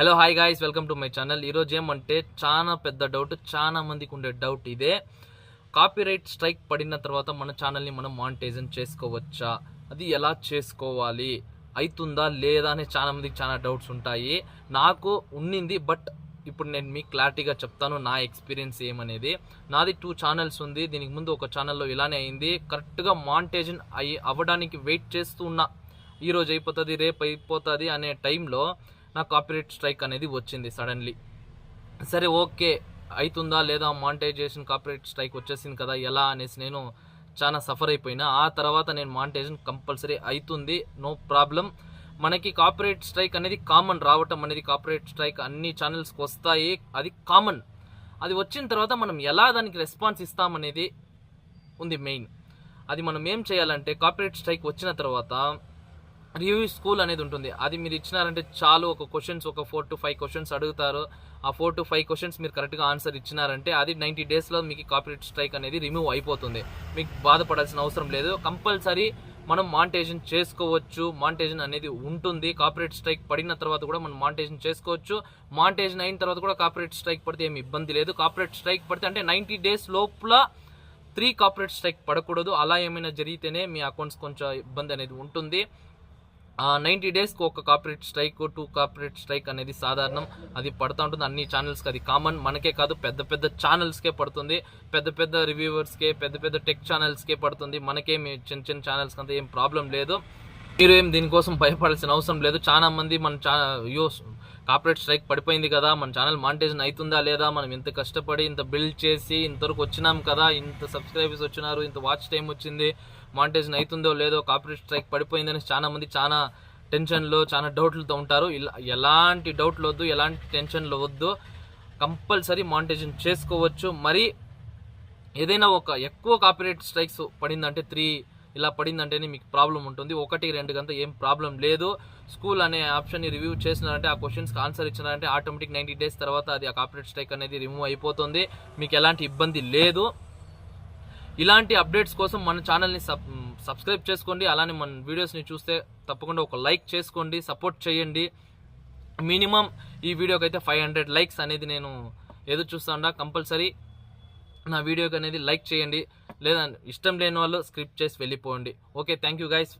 Hello hi guys welcome to my channel ఈరోజు ఏమంటే చాలా పెద్ద డౌట్ చాలా మందికి ఉండే డౌట్ ఇదే. కాపీరైట్ స్ట్రైక్ పడిన తర్వాత మన ఛానల్ని మనం మానిటైజన్ చేసుకోవచ్చా? అది ఎలా చేసుకోవాలి? అవుతుందా లేదా అనే చాలా మందికి చాలా డౌట్స్ ఉంటాయి. నాకు ఉన్నింది బట్ ఇప్పుడు నేను మీకు క్లారిటీగా చెప్తాను నా ఎక్స్పీరియన్స్ ఏమనేది. నాది టూ ఛానల్స్ ఉంది దీనికి ముందు ఒక ఛానల్లో ఇలానే అయింది. కరెక్ట్గా మానిటైజన్ అయ్యి అవ్వడానికి వెయిట్ చేస్తూ ఉన్నా ఈరోజు అయిపోతుంది రేపు అయిపోతుంది అనే టైంలో నాకు కాపీరైట్ స్ట్రైక్ అనేది వచ్చింది సడన్లీ. సరే ఓకే అవుతుందా లేదా మానిటైజేషన్ కాపీరైట్ స్ట్రైక్ వచ్చేసింది కదా ఎలా అనేసి నేను చాలా సఫర్ అయిపోయినా. ఆ తర్వాత నేను మానిటైజేషన్ కంపల్సరీ అవుతుంది నో ప్రాబ్లం. మనకి కాపీరైట్ స్ట్రైక్ అనేది కామన్ రావటం అనేది కాపీరైట్ స్ట్రైక్ అన్ని ఛానల్స్కి వస్తాయి అది కామన్. అది వచ్చిన తర్వాత మనం ఎలా దానికి రెస్పాన్స్ ఇస్తామనేది ఉంది మెయిన్. అది మనం ఏం చేయాలంటే కాపీరైట్ స్ట్రైక్ వచ్చిన తర్వాత రివ్యూ స్కూల్ అనేది ఉంటుంది. అది మీరు ఇచ్చినారంటే చాలు ఒక క్వశ్చన్స్ ఒక ఫోర్ టు ఫైవ్ క్వశ్చన్స్ అడుగుతారు. ఆ ఫోర్ టు ఫైవ్ క్వశ్చన్స్ మీరు కరెక్ట్గా ఆన్సర్ ఇచ్చినారంటే అది నైంటీ డేస్లో మీకు కాపీరైట్ స్ట్రైక్ అనేది రిమూవ్ అయిపోతుంది. మీకు బాధపడాల్సిన అవసరం లేదు. కంపల్సరీ మనం మాంటేషన్ చేసుకోవచ్చు. మాంటేషన్ అనేది ఉంటుంది. కాపీరైట్ స్ట్రైక్ పడిన తర్వాత కూడా మనం మాంటేషన్ చేసుకోవచ్చు. మాంటేషన్ అయిన తర్వాత కూడా కాపీరైట్ స్ట్రైక్ పడితే ఏమి ఇబ్బంది లేదు. కాపీరైట్ స్ట్రైక్ పడితే అంటే నైంటీ డేస్ లోపల త్రీ కాపీరైట్ స్ట్రైక్ పడకూడదు. అలా ఏమైనా జరిగితేనే మీ అకౌంట్స్ కొంచెం ఇబ్బంది అనేది ఉంటుంది. నైంటీ డేస్కి ఒక copyright strike two copyright strike అనేది సాధారణం. అది పడుతూ ఉంటుంది. అన్ని ఛానల్స్కి అది కామన్. మనకే కాదు పెద్ద పెద్ద ఛానల్స్కే పడుతుంది. పెద్ద పెద్ద రివ్యూవర్స్కే పెద్ద పెద్ద టెక్ ఛానల్స్కే పడుతుంది. మనకేమి చిన్న చిన్న ఛానల్స్కి అంతా ఏం ప్రాబ్లం లేదు. మీరు ఏం దీనికోసం భయపడాల్సిన అవసరం లేదు. చాలా మంది మన ఛా యూస్ కాపరేట్ స్ట్రైక్ పడిపోయింది కదా మన ఛానల్ మానిటైజన్ అవుతుందా లేదా మనం ఇంత కష్టపడి ఇంత బిల్డ్ చేసి ఇంతవరకు వచ్చినాం కదా ఇంత సబ్స్క్రైబర్స్ వచ్చినారు ఇంత వాచ్ టైం వచ్చింది మానిటైజన్ అవుతుందో లేదో కాపరేట్ స్ట్రైక్ పడిపోయిందని చాలా మంది చాలా టెన్షన్లో చాలా డౌట్లతో ఉంటారు. ఇలా ఎలాంటి డౌట్లు వద్దు ఎలాంటి టెన్షన్లు వద్దు కంపల్సరీ మానిటైజన్ చేసుకోవచ్చు. మరి ఏదైనా ఒక ఎక్కువ కాపీరేట్ స్ట్రైక్స్ పడిందంటే త్రీ ఇలా పడిందంటేనే మీకు ప్రాబ్లం ఉంటుంది. ఒకటి రెండు గంట ఏం ప్రాబ్లం లేదు. స్కూల్ అనే ఆప్షన్ని రివ్యూ చేసినారంటే ఆ క్వశ్చన్స్కి ఆన్సర్ ఇచ్చినారంటే ఆటోమేటిక్ నైంటీ డేస్ తర్వాత అది ఆ కాపీరైట్ స్ట్రైక్ అనేది రిమూవ్ అయిపోతుంది. మీకు ఎలాంటి ఇబ్బంది లేదు. ఇలాంటి అప్డేట్స్ కోసం మన ఛానల్ని సబ్ సబ్స్క్రైబ్ చేసుకోండి. అలానే మన వీడియోస్ని చూస్తే తప్పకుండా ఒక లైక్ చేసుకోండి. సపోర్ట్ చేయండి. మినిమం ఈ వీడియోకి అయితే ఫైవ్ హండ్రెడ్ లైక్స్ అనేది నేను ఎదురు చూస్తా కంపల్సరీ నా వీడియోకి అనేది లైక్ చేయండి. లేదా ఇష్టం లేని వాళ్ళు స్క్రిప్ట్ చేసి వెళ్ళిపోండి. Okay thank you guys